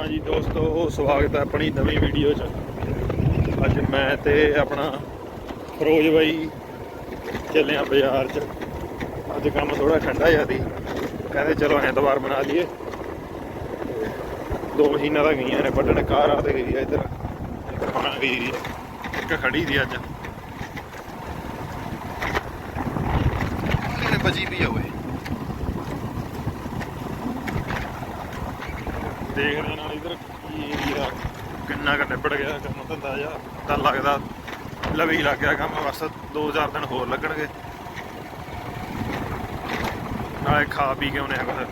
ਹਾਂਜੀ ਦੋਸਤੋ ਸਵਾਗਤ ਹੈ ਆਪਣੀ ਨਵੀਂ ਵੀਡੀਓ 'ਚ। ਅੱਜ ਮੈਂ ਤੇ ਆਪਣਾ ਫਰੋਜ਼ ਬਾਈ ਚੱਲੇ ਆ ਬਾਜ਼ਾਰ 'ਚ। ਅੱਜ ਕੰਮ ਥੋੜਾ ਠੰਡਾ ਜਿਹਾ ਸੀ। ਕਹਿੰਦੇ ਚਲੋ ਐਤਵਾਰ ਬਣਾ ਲਈਏ। ਦੋ ਮਸ਼ੀਨਾਂ ਤਾਂ ਗਈਆਂ ਨੇ, ਵੱਢਣ ਕਾਰ ਆ ਤੇ ਗਈ ਆ ਇੱਧਰ। ਇੱਕ ਬਣਾ ਗਈ ਇੱਕ ਖੜੀ ਦੀ ਅੱਜ। ਇਹਨੇ ਵੀ ਆ ਓਏ। ਦੇਖਦੇ ਨਾਲ ਇਧਰ ਕੀ ਏਰੀਆ ਕਿੰਨਾ ਕੁ ਨਿਬੜ ਗਿਆ ਕੰਮ ਧੰਦਾ ਜਾ ਤਾਂ ਲੱਗਦਾ ਲਵੇ ਹੀ ਲੱਗ ਗਿਆ ਕੰਮ, ਬਸ 2-4 ਦਿਨ ਹੋਰ ਲੱਗਣਗੇ। ਨਾਲੇ ਖਾ ਪੀ ਕੇ ਆਉਣੇ ਆ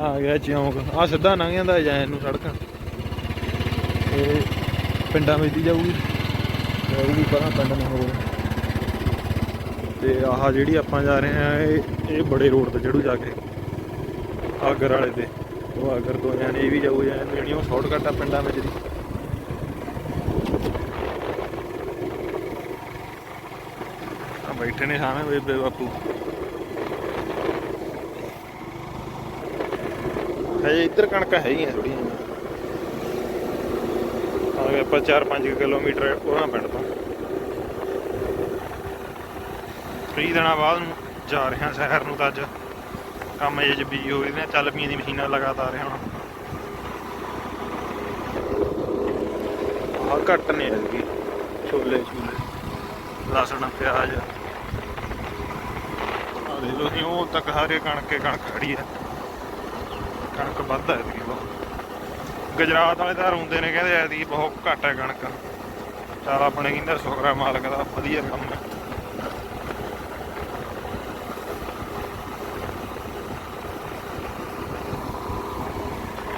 ਆ ਗਿਆ ਚੌਂਕ। ਆ ਸਿੱਧਾ ਲੰਘ ਜਾਂਦਾ ਜੈਨ ਨੂੰ ਸੜਕਾਂ। ਇਹ ਪਿੰਡਾਂ ਵਿੱਚ ਦੀ ਜਾਊਗੀ। ਜਾਊਗੀ ਪਰਾਂ ਪਿੰਡ ਨੂੰ ਹੋਰ ਤੇ ਆਹ ਜਿਹੜੀ ਆਪਾਂ ਜਾ ਰਹੇ ਆ, ਇਹ ਇਹ ਬੜੇ ਰੋਡ ਤੇ ਚੜੂ ਜਾ ਕੇ। ਆਗਰ ਵਾਲੇ ਤੇ। ਉਹ ਆਗਰ ਤੋਂ ਜਾਣੇ, ਇਹ ਵੀ ਜਾਊ ਜਾਣ ਜਿਹੜੀ ਉਹ ਸ਼ਾਰਟਕਟ ਆ ਪਿੰਡਾਂ ਵਿੱਚ ਦੀ। ਆ ਬੈਠੇ ਨੇ ਸਾਹਮਣੇ ਬੇਬੇ ਬਾਪੂ। ਹਜੇ ਇੱਧਰ ਕਣਕਾਂ ਹੈਗੀਆਂ ਥੋੜੀਆਂ ਆ ਗਏ ਆਪਾਂ 4-5 ਕਿਲੋਮੀਟਰ ਉਹਨਾਂ ਪਿੰਡ ਤੋਂ। ਕਈ ਦਿਨਾਂ ਬਾਅਦ ਨੂੰ ਜਾ ਰਹੇ ਹਾਂ ਸ਼ਹਿਰ ਨੂੰ ਤਾਂ ਅੱਜ। ਕੰਮ ਇਹ ਚ ਬੀਜੀ ਹੋ ਗਏ ਨੇ ਚੱਲ ਪਈਆਂ ਦੀ ਮਸ਼ੀਨਾਂ ਲਗਾਤਾਰ ਹੁਣ। ਆ ਘੱਟ ਨੇ ਹੈਗੀ ਛੋਲੇ ਛੋਲੇ। ਲਸਣ ਪਿਆਜ਼। ਆ ਦੇ ਲੋ ਜੀ ਉਹ ਤੱਕ ਸਾਰੇ ਕਣਕੇ ਕਣਕ ਖੜੀ ਹੈ। ਕਣਕ ਵੱਧ ਹੈ ਇਹਦੀ ਬਹੁਤ ਗੁਜਰਾਤ ਵਾਲੇ ਤਾਂ ਰੋਂਦੇ ਨੇ ਕਹਿੰਦੇ ਐਦੀ ਬਹੁਤ ਘੱਟ ਹੈ ਕਣਕ। ਚੱਲ ਆਪਣੇ ਕਹਿੰਦਾ ਸ਼ੁਕਰਾ ਮਾਲਕ ਦਾ ਵਧੀਆ ਕੰਮ ਹੈ।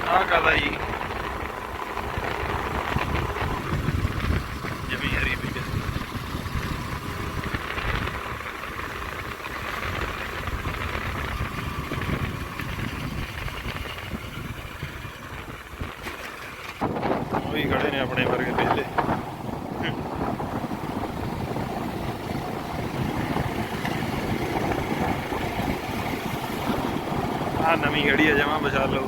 ਆ ਕਹਦਾ ਜੀ ਜਮੀ ਹਰੀ ਵੀ ਉਹ ਵੀ ਖੜੇ ਨੇ ਆਪਣੇ ਵਰਗੇ ਪਹਿਲੇ ਆ ਨਵੀਂ ਗੜੀ ਆ ਜਮਾ ਬਚਾ ਲਓ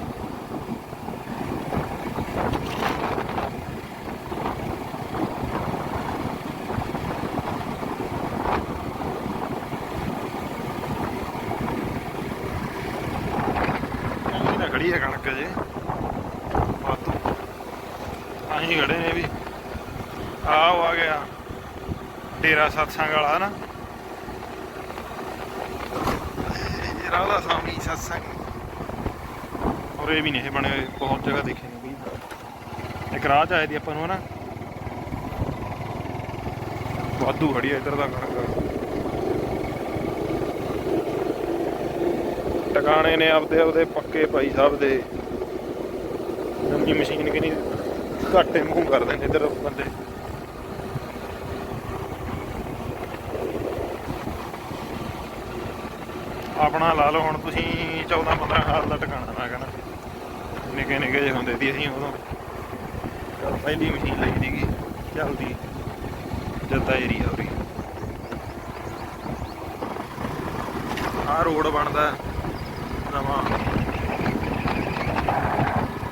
ਇਹ ਨਾ ਖੜੀ ਹੈ ਕਣਕ ਜੇ ਵਾਧੂ ਆਹੀਂ ਖੜੇ ਨੇ ਵੀ ਆਓ ਆ ਗਿਆ ਡੇਰਾ ਸਤਸੰਗ ਵਾਲਾ ਨਾ ਇਹ ਸਾਮੀ ਸਤਸੰਗ। ਔਰ ਇਹ ਵੀ ਨਹੀਂ ਇਹ ਬਣੇ ਬਹੁਤ ਜਗ੍ਹਾ ਦੇਖੇ ਨੇ ਵੀ ਇੱਕ ਰਾਹ ਚ ਆਏ ਦੀ ਆਪਾਂ ਨੂੰ ਨਾ ਵਾਧੂ ਖੜੀ ਹੈ ਇੱਧਰ ਦਾ ਕਣਕ। ਟਿਕਾਣੇ ਨੇ ਆਪਦੇ ਆਪਦੇ, ਪੱਕੇ ਭਾਈ ਸਾਹਿਬ ਦੇ। ਨਵੀਂ ਮਸ਼ੀਨ ਕਿ ਨਹੀਂ ਘਾਟੇ ਮੂੰਹ ਕਰਦੇ ਨੇ ਇੱਧਰ ਬੰਦੇ। ਆਪਣਾ ਲਾ ਲਓ, ਹੁਣ ਤੁਸੀਂ 14 15 ਸਾਲ ਦਾ ਟਿਕਾਣਾ ਮੈਂ ਕਹਿੰਦਾ। ਨਿੱਕੇ ਨਿੱਕੇ ਜਿਹੇ ਹੁੰਦੇ ਸੀ ਅਸੀਂ ਉਦੋਂ। ਚੱਲ ਪਹਿਲੀ ਮਸ਼ੀਨ ਲਈ ਸੀਗੀ, ਚੱਲਦੀ। ਜੱਦਾ ਏਰੀਆ ਉਰੀ। ਆਹ ਰੋਡ ਬਣਦਾ ਨਵਾਂ।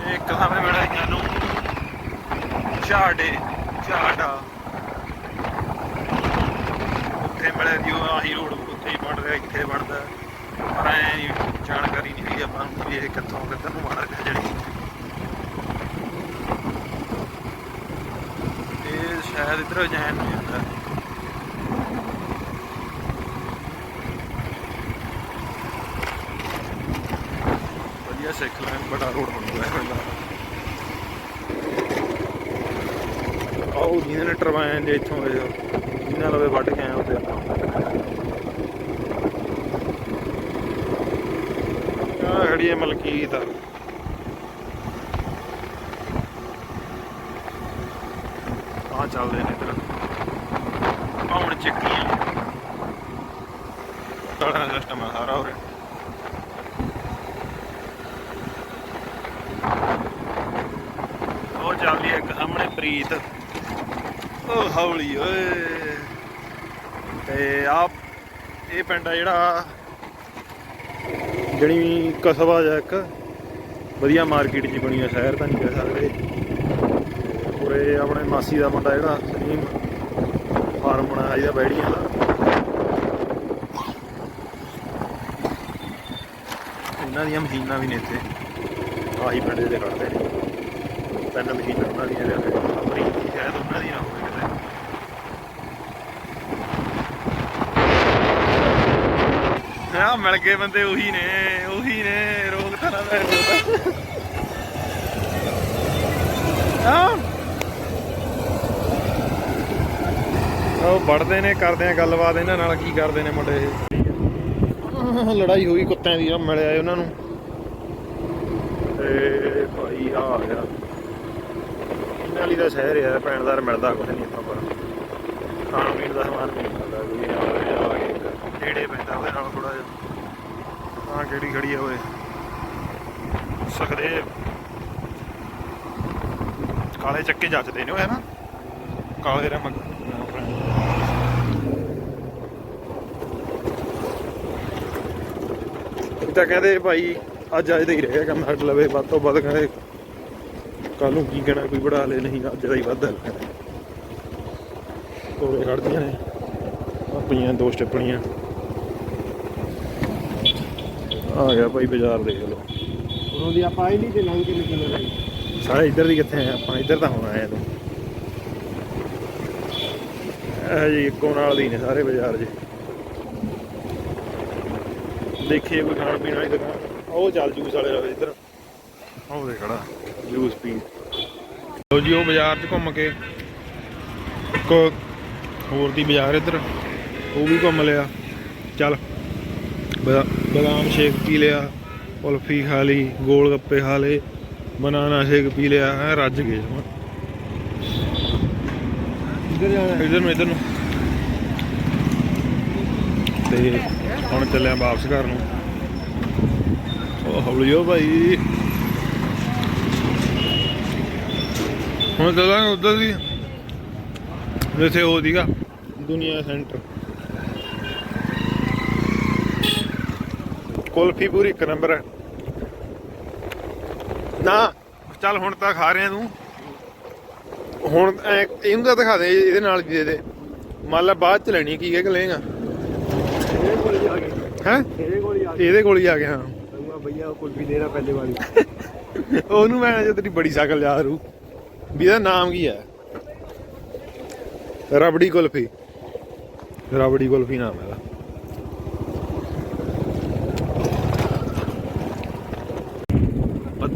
ਇਹ ਇੱਕ ਸਾਹਮਣੇ ਮਿਲਿਆ ਇਹਨਾਂ ਨੂੰ ਝਾੜੇ ਝਾੜਾ ਉੱਥੇ ਮਿਲਿਆ ਜੀ ਉਹ ਆਹੀ ਰੋਡ, ਉੱਥੇ ਹੀ ਬਣ ਰਿਹਾ, ਇੱਥੇ ਬਣਦਾ। ਪਰ ਐ ਜਾਣਕਾਰੀ ਨਹੀਂ ਹੈਗੀ ਆਪਾਂ ਨੂੰ ਵੀ ਇਹ ਕਿੱਥੋਂ ਕਿੱਧਰ ਨੂੰ ਬਣ ਰਿਹਾ ਜਿਹੜੀ ਇਹ ਸ਼ਾਇਦ ਇਧਰ ਜੈਨ ਨੂੰ ਜਾਂਦਾ। ਵਧੀਆ ਸਿੱਖ ਲੈਣ, ਬੜਾ ਰੋਡ ਬਣੂਗਾ ਇਹ ਵਾਲਾ ਆਓ ਜਿਹਨੇ ਟਰਬਾਈਨ ਦੇ ਇੱਥੋਂ ਦੇ ਜਿਹਨਾਂ ਲਵੇ ਵੱਢ ਕੇ ਆਏ ਉੱਤੇ ਆ ਖੜੀ ਮਲਕੀਤ ਆ। ਚੱਲਦੇ ਨੇ ਇਧਰ। ਆਉਣ ਚੱਕੀਆਂ। ਸਾਰਾ ਸਿਸਟਮ ਆ ਸਾਰਾ ਉਰੇ। ਉਹ ਚੱਲਦੀ ਇੱਕ ਸਾਹਮਣੇ ਪ੍ਰੀਤ। ਉਹ ਹੌਲੀ ਓਏ। ਤੇ ਆ ਇਹ ਪਿੰਡ ਆ ਜਿਹੜਾ ਜਿਹੜੀ ਕਸਬਾ ਜਿਹਾ ਇੱਕ, ਵਧੀਆ ਮਾਰਕੀਟ 'ਚ ਬਣੀ ਆ, ਸ਼ਹਿਰ ਤਾਂ ਨਹੀਂ ਕਹਿ ਸਕਦੇ। ਉਰੇ ਆਪਣੇ ਮਾਸੀ ਦਾ ਮੁੰਡਾ ਜਿਹੜਾ, ਸਲੀਮ ਫਾਰਮ ਬਣਾਇਆ ਇਹਦਾ ਬੈੜੀਆਂ ਦਾ ਇਹਨਾਂ ਦੀਆਂ ਮਸ਼ੀਨਾਂ ਵੀ ਨੇ ਇੱਥੇ। ਆਹੀ ਪਿੰਡ ਦੇ ਖੜਦੇ ਨੇ। ਤਿੰਨ ਮਸ਼ੀਨਾਂ ਉਹਨਾਂ ਦੀਆਂ ਲਿਆ ਕੇ ਆਪਣੀ ਸ਼ਾਇਦ ਉਹਨਾਂ ਦੀ ਨਾ ਹੋਵੇ ਕਿਤੇ। ਆ ਮਿਲ ਗਏ ਬੰਦੇ ਉਹੀ ਨੇ। ਦਾ ਉਹ ਵੜਦੇ ਨੇ ਕਰਦੇ ਆ ਗੱਲਬਾਤ ਇਹਨਾਂ ਨਾਲ ਕੀ ਕਰਦੇ ਨੇ ਮੁੰਡੇ ਇਹ? ਲੜਾਈ ਹੋਈ ਕੁੱਤਿਆਂ ਦੀ ਆ ਮਿਲਿਆ ਉਹਨਾਂ ਨੂੰ। ਤੇ ਭਾਈ ਆ ਗਿਆ। ਲਈ ਤਾਂ ਸ਼ਹਿਰ ਆ ਪੈਣਦਾਰ ਮਿਲਦਾ ਕੁਝ ਨਹੀਂ ਇੱਥੋਂ ਪਰ। ਖਾਣ ਪੀਣ ਦਾ ਸਮਾਨ ਨਹੀਂ ਮਿਲਦਾ ਕੋਈ ਆ ਗਿਆ ਨੇੜੇ ਪੈਂਦਾ ਉਹਦੇ ਨਾਲ ਥੋੜਾ ਜਿਹਾ। ਆ ਕਿਹੜੀ ਖੜੀ ਓਏ। ਸਖਦੇਵ ਕਾਲੇ ਚੱਕੇ ਜੱਜਦੇ ਨੇ ਉਹ, ਹੈ ਨਾ? ਕਾਲੇ ਰੰਗ। ਤਾਂ ਕਹਿੰਦੇ ਭਾਈ, ਅੱਜ ਅੱਜ ਦਾ ਹੀ ਰਹੇਗਾ ਕੰਮ ਹਟ ਲਵੇ, ਵੱਧ ਤੋਂ ਵੱਧ ਕਹਿੰਦੇ ਕੱਲ ਨੂੰ ਕੀ ਕਹਿਣਾ, ਕੋਈ ਬੜਾ ਲੈ, ਨਹੀਂ, ਅੱਜ ਦਾ ਹੀ ਵੱਧ ਹੈ ਕੋਲੇ ਖੜਦੀਆਂ ਨੇ, ਆਪਣੀਆਂ ਦੋ ਸਟੈਪਣੀਆਂ ਆ ਗਿਆ ਭਾਈ ਬਾਜ਼ਾਰ ਦੇਖ ਲਓ। ਉਰੋਂ ਦੀ ਆਪਾਂ ਆਈ ਨਹੀਂ ਤੇ ਲੰਘ ਕੇ ਨਿਕਲ ਰਹੀ ਸਾਰੇ ਇੱਧਰ ਦੀ ਕਿੱਥੇ ਆ ਆਪਾਂ ਇੱਧਰ ਤਾਂ ਹੁਣ ਆਏ ਤੂੰ। ਇਹ ਜੀ ਇੱਕੋ ਨਾਲ ਦੀ ਨੇ ਸਾਰੇ ਬਾਜ਼ਾਰ 'ਚ ਦੇਖੀਏ ਕੋਈ ਖਾਣ ਪੀਣ ਵਾਲੀ ਦੁਕਾਨ। ਉਹ ਚੱਲ ਜੂਸ ਵਾਲੇ ਰਵੇ ਇੱਧਰ। ਉਹ ਦੇ ਖੜਾ, ਜੂਸ ਪੀ ਲੋ ਜੀ, ਉਹ ਬਾਜ਼ਾਰ 'ਚ ਘੁੰਮ ਕੇ ਇੱਕ ਹੋਰ ਦੀ ਬਾਜ਼ਾਰ ਇੱਧਰ। ਉਹ ਵੀ ਘੁੰਮ ਲਿਆ। ਚੱਲ ਬਦਾਮ ਸ਼ੇਕ ਪੀ ਲਿਆ। ਕੁਲਫੀ ਖਾ ਲਈ ਗੋਲ ਗੱਪੇ ਖਾ ਲਏ ਬਨਾਨਾ ਸ਼ੇਕ ਪੀ ਲਿਆ ਐ ਰੱਜ ਗਏ ਜਮਾਂ। ਇੱਧਰ ਜਾਣਾ ਇੱਧਰ ਨੂੰ ਇੱਧਰ ਨੂੰ। ਤੇ ਹੁਣ ਚੱਲਿਆ ਵਾਪਸ ਘਰ ਨੂੰ। ਉਹ ਹੌਲੀਓ ਭਾਈ। ਹੁਣ ਚੱਲਾਂਗੇ ਉੱਧਰ ਦੀ। ਜਿੱਥੇ ਉਹ ਦੀਗਾ ਦੁਨੀਆ ਸੈਂਟਰ। ਕੁਲਫੀ ਪੂਰੀ ਇੱਕ ਨੰਬਰ ਹੈ। ਨਾ ਚੱਲ ਹੁਣ ਤਾਂ ਖਾ ਰਿਹਾ ਤੂੰ। ਹੁਣ ਇਹਨੂੰ ਤਾਂ ਦਿਖਾ ਦੇ ਇਹਦੇ ਨਾਲ ਵੀ ਦੇ ਦੇ ਮੰਨ ਲਾ ਬਾਅਦ ਚ ਲੈਣੀ ਕੀ ਕਹਿ ਕੇ ਲਏਗਾ। ਇਹਦੇ ਕੋਲ ਹੀ ਆ ਗਏ ਹੈ? ਇਹਦੇ ਕੋਲ ਹੀ ਆ ਗਏ ਇਹਦੇ ਕੋਲ ਹੀ ਆ ਗਿਆ ਕਹਿੰਦਾ ਭਈਆ ਕੁਲਫੀ ਦੇ ਰਹਾ ਪਹਿਲੇ ਵਾਲੀ। ਉਹਨੂੰ ਮੈਂ ਜੇ ਤੇਰੀ ਬੜੀ ਸ਼ਕਲ ਯਾਦ ਰੂ ਵੀ ਇਹਦਾ ਨਾਮ ਕੀ ਹੈ? ਰਬੜੀ ਕੁਲਫੀ। ਰਬੜੀ ਕੁਲਫੀ ਨਾਮ ਹੈ ਇਹਦਾ।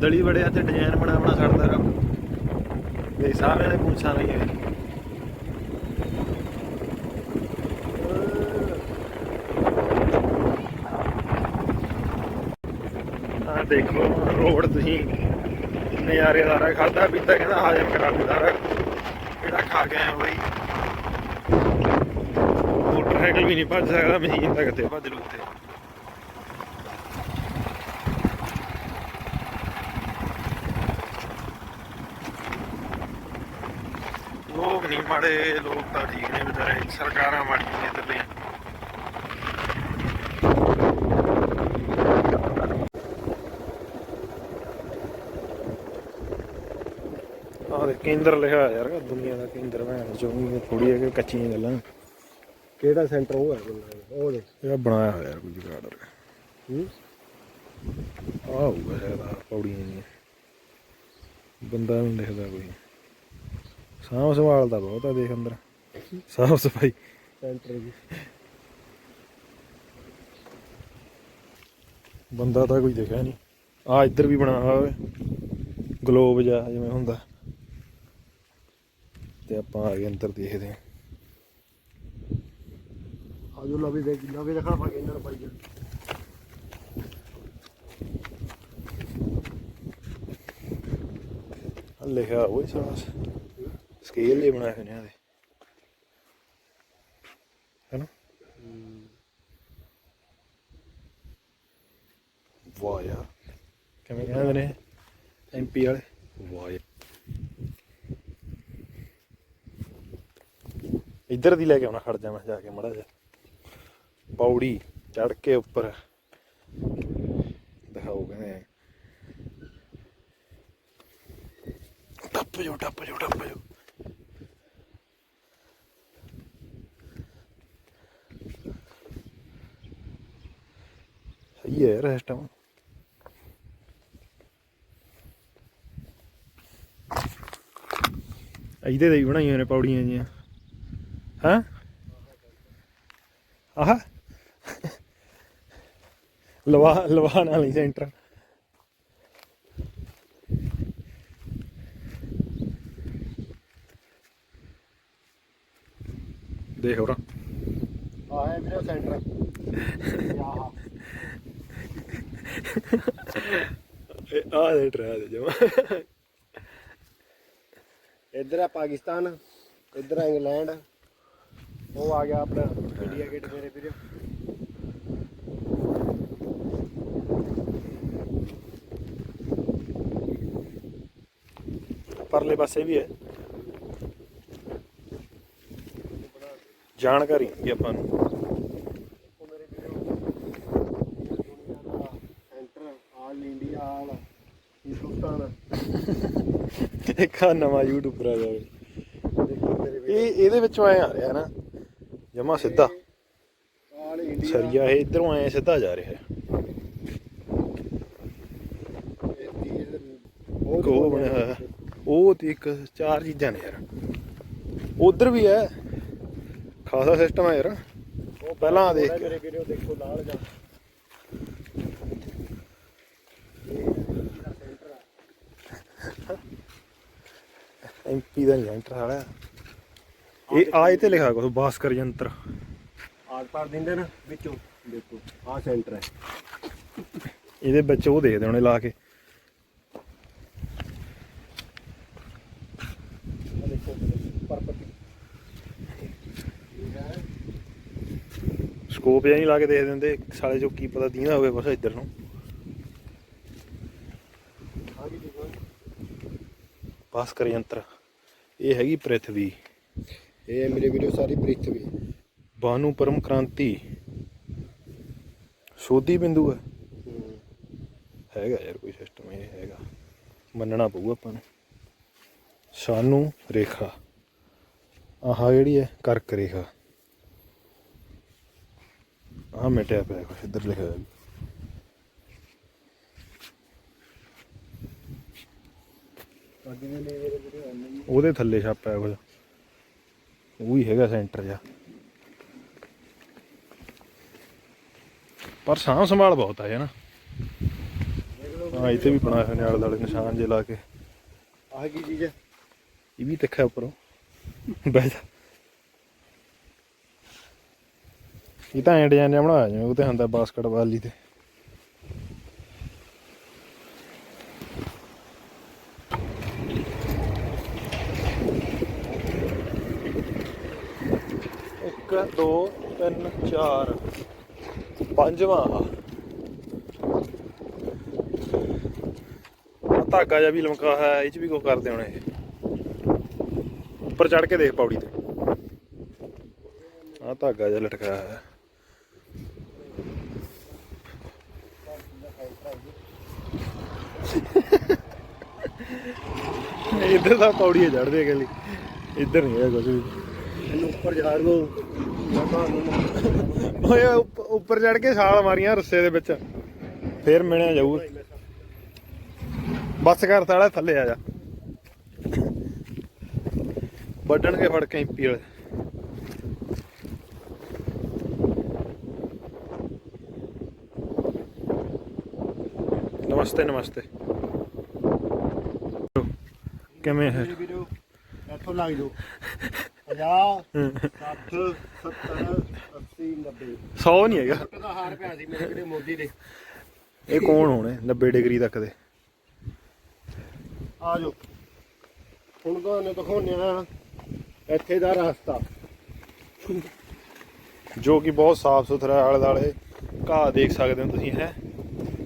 ਦਲੀ ਹੀ ਬੜੇ ਆ ਤੇ ਡਿਜ਼ਾਈਨ ਬਣਾ ਬਣਾ ਛੱਡਦਾ ਰੱਬ। ਇਹ ਸਾਰਿਆਂ ਦੇ ਪੁੱਛਾਂ ਰਹੀ ਹੈ ਆ ਦੇਖੋ, ਰੋਡ ਤੁਸੀਂ ਨਜ਼ਾਰੇ ਨਜ਼ਾਰੇਦਾਰ ਖਾਦਾ ਪੀਤਾ, ਕਹਿੰਦਾ ਹਾਜ਼ਮ ਕਰਾ ਦਿੰਦਾ ਕਿਹੜਾ ਖਾ ਗਿਆ ਆਇਆ ਬਈ? ਮੋਟਰਸਾਈਕਲ ਵੀ ਨਹੀਂ ਭੱਜ ਸਕਦਾ, ਮਸ਼ੀਨ ਤਾਂ ਕਿੱਥੇ ਭੱਜ ਲੂ ਉੱਤੇ ਲੋਕ ਨਹੀਂ ਮਾੜੇ ਲੋਕ ਤਾਂ ਠੀਕ ਨੇ ਵਿਚਾਰੇ ਸਰਕਾਰਾਂ ਮਾੜੀਆਂ ਨੇ ਇੱਧਰਲੀਆਂ ਆਹ ਦੇ ਕੇਂਦਰ ਲਿਖਿਆ ਯਾਰ ਦੁਨੀਆ ਦਾ ਕੇਂਦਰ ਮੈਂ ਚਾਹੁੰਗੀ ਥੋੜੀ ਹੈ ਕੱਚੀਆਂ ਗੱਲਾਂ। ਕਿਹੜਾ ਸੈਂਟਰ ਉਹ ਹੈ ਬੰਦਾ ਉਹ ਦੇ ਇਹ ਬਣਾਇਆ ਹੋਇਆ ਯਾਰ ਕੋਈ ਜੁਗਾੜ ਹੂੰ ਆ ਹੋਊਗਾ ਸ਼ਾਇਦ ਆਹ ਪੌੜੀਆਂ ਨਹੀਂ ਬੰਦਾ ਨਹੀਂ ਦਿਖਦਾ ਕੋਈ। ਸਾਂਭ ਸੰਭਾਲ ਦਾ ਬਹੁਤ ਆ ਦੇਖ ਅੰਦਰ। ਸਾਫ਼ ਸਫ਼ਾਈ। ਸੈਂਟਰ ਦੀ। ਬੰਦਾ ਤਾਂ ਕੋਈ ਦਿਖਿਆ ਨਹੀਂ ਆ ਇੱਧਰ ਵੀ ਬਣਾਇਆ ਹੋਇਆ ਗਲੋਬ ਜਿਹਾ ਜਿਵੇਂ ਹੁੰਦਾ। ਤੇ ਆਪਾਂ ਆ ਗਏ ਅੰਦਰ ਦੇਖਦੇ ਹਾਂ। ਆਜੋ ਲਵੇ ਦੇ ਲਵੇ ਦਿਖਾ ਪਾ ਕੇ ਪਾਈ ਜਾ। ਲਿਖਿਆ ਉਹ ਸਾਸ ਸਕੇਲ ਜੇ ਬਣਾਏ ਹੋਏ ਨੇ ਇਹਦੇ। ਹੈਨਾ? ਵਾਹ ਯਾਰ। ਕਿਵੇਂ ਕਹਿੰਦੇ ਨੇ? ਐਮਪੀ ਵਾਲੇ। ਵਾਹ ਇੱਧਰ ਦੀ ਲੈ ਕੇ ਆਉਣਾ, ਖੜ ਜਾ ਮੈਂ ਜਾ ਕੇ ਮੜਾ ਜਾ ਪੌੜੀ ਚੜ ਕੇ ਉੱਪਰ। ਦਿਖਾਓ ਕਹਿੰਦੇ ਟੱਪ ਜੋ ਟੱਪ ਜੋ ਟੱਪ ਜੋ ਸਹੀ ਹੈ ਯਾਰ ਇਸ ਟਾਈਮ ਇਹਦੇ ਦੇ ਹੀ ਬਣਾਈਆਂ ਨੇ ਪੌੜੀਆਂ ਜੀਆਂ ਹਾਂ? ਆਹ। ਲਵਾ ਲਵਾ ਨਾਲ ਹੀ ਸੈਂਟਰ। ਦੇਖ ਹੋਰਾਂ ਆ ਹੈ ਵੀਰੇ ਸੈਂਟਰ। ਆਹ। ਆ ਦੇ ਟਰਾ ਦੇ ਜਮਾ। ਇੱਧਰ ਆ ਪਾਕਿਸਤਾਨ, ਇੱਧਰ ਆ ਇੰਗਲੈਂਡ, ਉਹ ਆ ਗਿਆ ਆਪਣਾ ਇੰਡੀਆ ਗੇਟ ਮੇਰੇ ਵੀਰੇ। ਪਰਲੇ ਪਾਸੇ ਵੀ ਹੈ। ਜਾਣਕਾਰੀ ਆਪਾਂ ਨੂੰ ਉਹ ਮੇਰੇ ਵੀਰੇ ਦੁਨੀਆ ਦਾ centre all India all Hindustan ਇੱਕ ਆ ਨਵਾਂ ਯੂਟਿਊਬਰ ਆ ਜਾਵੇ ਇਹ ਇਹਦੇ ਵਿੱਚੋਂ ਆਏ ਆ ਰਿਹਾ ਨਾ, ਜਮਾ ਸਿੱਧਾ। ਸਰੀਆ ਇਹ ਇਧਰੋਂ ਆਏ ਸਿੱਧਾ ਜਾ ਰਿਹਾ। ਉਹ ਬਣਿਆ ਹੋਇਆ। ਉਹ ਤੇ ਇੱਕ ਚਾਰ ਚੀਜ਼ਾਂ ਨੇ ਯਾਰ। ਉਧਰ ਵੀ ਹੈ, ਖਾਸਾ ਸਿਸਟਮ ਹੈ ਯਾਰ। ਪਹਿਲਾਂ ਆ ਦੇਖ ਦੇਖੋ ਲਾਲ ਜਾ ਐਮਪੀ ਦਾ ਨਹੀਂ ਐਂਟਰ ਵਾਲਾ ਇਹ ਆਏ ਤੇ ਲਿਖਾ ਕੁਛ ਬਾਸਕਰ ਯੰਤਰ। ਆਰ ਪਾਰ ਦਿੰਦੇ ਨਾ ਵਿੱਚੋਂ। ਦੇਖੋ ਆ ਸੈਂਟਰ ਹੈ। ਇਹਦੇ ਵਿੱਚ ਉਹ ਦੇਖਦੇ ਹੋਣੇ ਲਾ ਕੇ। ਆ ਸਕੋਪ ਜਾਂ ਨਹੀਂ ਲਾ ਕੇ ਦੇਖ ਦਿੰਦੇ ਸਾਲੇ ਚੋਂ ਕੀ ਪਤਾ ਦੀਂਦਾ ਹੋਵੇ ਬਸ ਇੱਧਰ ਨੂੰ। ਆ ਕੀ ਦੇਖੋ। ਬਾਸਕਰ ਯੰਤਰ। ਇਹ ਹੈਗੀ ਪ੍ਰਿਥਵੀ। ਇਹ ਹੈ ਮੇਰੇ ਵੀਡੀਓ ਸਾਰੀ ਪ੍ਰਿਥਵੀ। ਬਾਨੂ ਪਰਮ ਕ੍ਰਾਂਤੀ। ਸੋਧੀ ਬਿੰਦੂ ਹੈ। ਹੈਗਾ ਯਾਰ ਕੋਈ ਸਿਸਟਮ ਇਹ ਹੈਗਾ। ਮੰਨਣਾ ਪਊ ਆਪਾਂ ਨੂੰ। ਸਾਨੂੰ ਰੇਖਾ। ਆਹ ਜਿਹੜੀ ਹੈ ਕਰਕ ਰੇਖਾ। ਆਹ ਮਿਟਿਆ ਪਿਆ ਕੁਛ ਇੱਧਰ ਲਿਖਿਆ ਹੋਇਆ ਵੀ। ਅੱਗੇ ਦੇ ਮੇਰੇ ਵੀਡੀਓ ਆਉਂਦੇ ਉਹਦੇ ਥੱਲੇ ਛਾਪਿਆ ਕੁਝ। ਉਹ ਹੀ ਹੈਗਾ ਸੈਂਟਰ ਜਾ ਪਰ ਸਾਂਭ ਸੰਭਾਲ ਬਹੁਤ ਆ ਨਾ ਹਾਂ ਇੱਥੇ ਵੀ ਬਣਾਏ ਹੋਏ ਨੇ ਆਲੇ ਦੁਆਲੇ ਨਿਸ਼ਾਨ ਜੇ ਲਾ ਕੇ। ਆਹ ਕੀ ਚੀਜ਼ ਹੈ? ਇਹ ਵੀ ਤਿੱਖਾ ਉੱਪਰੋਂ। ਬਹਿ ਜਾ। ਇਹ ਤਾਂ ਐਂ ਡਿਜ਼ਾਈਨ ਜਿਹਾ ਬਣਾਇਆ ਜਿਵੇਂ ਉਹ ਤੇ ਹੁੰਦਾ ਬਾਸਕਟਬਾਲ ਲਈ ਤੇ। ਪੰਜਵਾਂ। ਆਹ ਧਾਗਾ ਜਿਹਾ ਵੀ ਲਮਕਾ ਹੈ, ਇਹ ਚ ਵੀ ਕੁਝ ਕਰਦੇ ਹੋਣੇ। ਉੱਪਰ ਚੜ ਕੇ ਦੇਖ ਪੌੜੀ ਤੇ। ਆ ਧਾਗਾ ਜਿਹਾ ਲਟਕਾਇਆ ਹੈ ਇੱਧਰ ਤਾਂ ਪੌੜੀਆਂ ਚੜਦੇ ਗਲੀ ਇੱਧਰ ਨਹੀਂ ਹੈ ਕੁਝ ਵੀ। ਇਹਨੂੰ ਉੱਪਰ ਜਾ ਰੋ। ਓਏ ਉੱਪ- ਉੱਪਰ ਚੜ ਕੇ ਛਾਲ ਮਾਰੀਆਂ ਰੱਸੇ ਦੇ ਵਿੱਚ। ਫੇਰ ਮਿਲਿਆ ਜਾਊ। ਬੱਸ ਕਰ ਸਾਲਾ ਥੱਲੇ ਆ ਜਾ। ਵੱਢਣਗੇ ਫੜ ਕੇ ਐਮਪੀ ਵਾਲੇ। ਨਮਸਤੇ ਨਮਸਤੇ। ਕਿਵੇਂ ਹੈ? ਵੀਡੀਓ ਇੱਥੋਂ ਲੱਗ ਜਾਓ। 50 60 70 80 90 100 ਨਹੀਂ ਹੈਗਾ। ਦਾ ਹਾਰ ਪਿਆ ਸੀ ਮੇਰੇ ਵੀਡੀਓ ਮੋਦੀ ਦੇ। ਇਹ ਕੌਣ ਹੋਣੇ? 90 ਡਿਗਰੀ ਤੱਕ ਦੇ। ਆ ਜਾਓ। ਹੁਣ ਤੁਹਾਨੂੰ ਦਿਖਾਉਂਦੇ ਆ ਇੱਥੇ ਦਾ ਰਸਤਾ। ਜੋ ਕਿ ਬਹੁਤ ਸਾਫ਼ ਸੁਥਰਾ ਆਲੇ ਦਾਲੇ ਘਾਹ ਦੇਖ ਸਕਦੇ ਹੋ ਤੁਸੀਂ ਹੈ?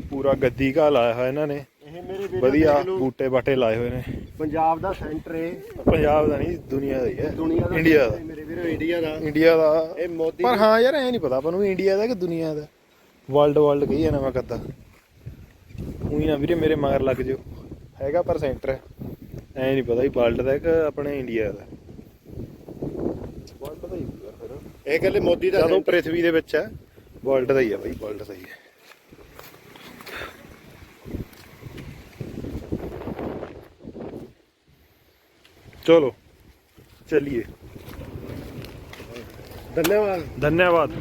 ਪੂਰਾ ਗੱਦੀ ਘਾਹ ਲਾਇਆ ਹੋਇਆ ਇਹਨਾਂ ਨੇ। ਇਹ ਮੇਰੀ ਵੀਡੀਓ ਵਧੀਆ। ਬੂਟੇ ਬਾਟੇ ਲਾਏ ਹੋਏ ਨੇ। ਪੰਜਾਬ ਦਾ ਸੈਂਟਰ ਹੈ ਪੰਜਾਬ ਦਾ ਨਹੀਂ ਦੁਨੀਆ ਦਾ ਹੀ ਹੈ। ਦੁਨੀਆ ਦਾ ਇੰਡੀਆ ਦਾ। ਮੇਰੇ ਵੀਰੋ ਇੰਡੀਆ ਦਾ। ਇੰਡੀਆ ਦਾ। ਇਹ ਮੋਦੀ ਪਰ ਹਾਂ ਯਾਰ ਐ ਨਹੀਂ ਪਤਾ ਆਪਾਂ ਨੂੰ ਇੰਡੀਆ ਦਾ ਕਿ ਦੁਨੀਆ ਦਾ। ਵਰਲਡ ਵਰਲਡ ਕਹੀ ਜਾਣਾ ਮੈਂ ਕਦਾ ਉਹੀ ਨਾ ਵੀਰੇ ਮੇਰੇ ਮਗਰ ਲੱਗ ਜਿਓ। ਹੈਗਾ ਪਰ ਸੈਂਟਰ ਐ ਨਹੀਂ ਪਤਾ ਹੀ ਵਰਲਡ ਦਾ ਕਿ ਆਪਣੇ ਇੰਡੀਆ ਦਾ। ਵਰਲਡ ਦਾ ਹੀ ਇਹ ਕਹਿੰਦੇ ਮੋਦੀ ਦਾ ਜਦੋਂ ਪ੍ਰਿਥਵੀ ਦੇ ਵਿੱਚ ਹੈ ਵਰਲਡ ਦਾ ਹੀ ਆ ਬਾਈ ਵਰਲਡ ਦਾ ਹੀ ਹੈ। ਚਲੋ। ਚਲਿਏ। ਧੰਨਵਾਦ। ਧੰਨਵਾਦ।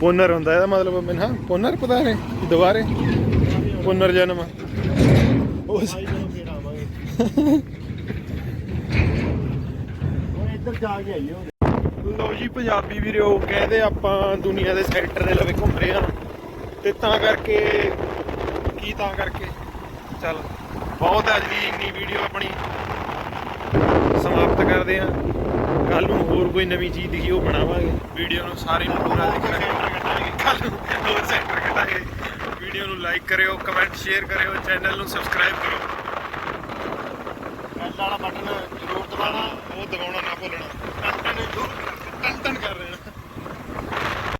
ਪੁਨਰ ਹੁੰਦਾ ਇਹਦਾ ਮਤਲਬ ਮੈਨੂੰ ਹਾਂ ਪੁਨਰ ਪਤਾ ਹੈ ਦੁਬਾਰੇ। ਪੁਨਰ ਜਨਮ। ਉਸ ਇੱਧਰ ਜਾ ਕੇ ਆਈਏ ਲੋ ਜੀ ਪੰਜਾਬੀ ਵੀਰੋ ਕਹਿੰਦੇ ਆਪਾਂ ਦੁਨੀਆ ਦੇ ਸੈਕਟਰ ਦੇ ਲਵੇ ਘੁੰਮ ਰਹੇ ਹਾਂ। ਤੇ ਤਾਂ ਕਰਕੇ ਕੀ ਤਾਂ ਕਰਕੇ? ਚੱਲ ਬਹੁਤ ਅੱਜ ਦੀ ਇੰਨੀ ਵੀਡੀਓ ਆਪਣੀ। ਸਮਾਪਤ ਕਰਦੇ ਹਾਂ। ਕੱਲ ਨੂੰ ਹੋਰ ਕੋਈ ਨਵੀਂ ਚੀਜ਼ ਦਿਖੀ ਉਹ ਬਣਾਵਾਂਗੇ। ਵੀਡੀਓ ਨੂੰ ਸਾਰੇ ਨੂੰ ਪੂਰਾ ਵੀਡੀਓ ਨੂੰ ਲਾਈਕ ਕਰਿਓ ਕਮੈਂਟ ਸ਼ੇਅਰ ਕਰਿਓ ਚੈਨਲ ਨੂੰ ਸਬਸਕ੍ਰਾਈਬ ਕਰੋ ਬੈਲ ਵਾਲਾ ਬਟਨ ਜ਼ਰੂਰ ਦਬਾਉਣਾ ਉਹ ਦਬਾਉਣਾ ਨਾ ਭੁੱਲਣਾ। ਕਰ